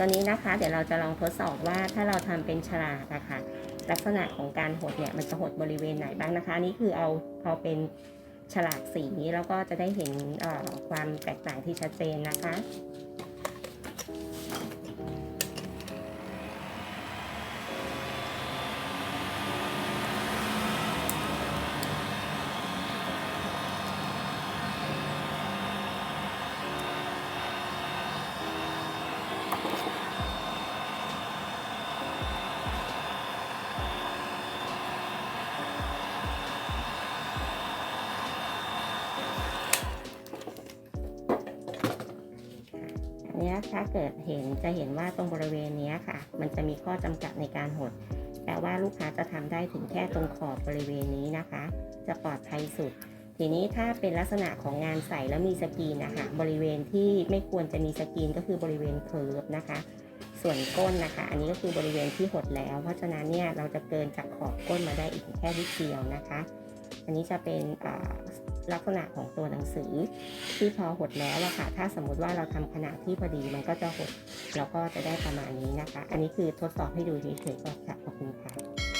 ตัวนี้นะคะเดี๋ยวเราจะลองทดสอบว่าถ้าเราทำเป็นฉลากนะค่ะลักษณะของการหดเนี่ยมันจะหดบริเวณไหนบ้างนะคะนี่คือเอาเอาเป็นฉลากสีแล้วก็จะได้เห็นความแตกต่างที่ชัดเจนนะคะ เนี้ยถ้าเกิดเห็นจะเห็นว่าตรงบริเวณนี้ค่ะ มันจะมีข้อจำกัดในการหด แต่ว่าลูกค้าจะทำได้ถึงแค่ตรงขอบบริเวณนี้นะคะ จะปลอดภัยสุด ทีนี้ถ้าเป็นลักษณะของงานใส่แล้วมีสกรีนนะคะบริเวณที่ไม่ควรจะมีสกรีนก็คือบริเวณเคิร์ฟนะคะ ส่วนก้นนะคะ อันนี้ก็คือบริเวณที่หดแล้ว เพราะฉะนั้นเนี่ยเราจะเกินจากขอบก้นมาได้อีกแค่นิดเดียวนะคะ อันนี้จะเป็นลักษณะของตัวหนังสือที่พอหดแล้วอะค่ะ ถ้าสมมุติว่าเราทำขนาดที่พอดีมันก็จะหดแล้วก็จะได้ประมาณนี้นะคะ อันนี้คือทดสอบให้ดูเฉยๆก่อนค่ะขอบคุณค่ะ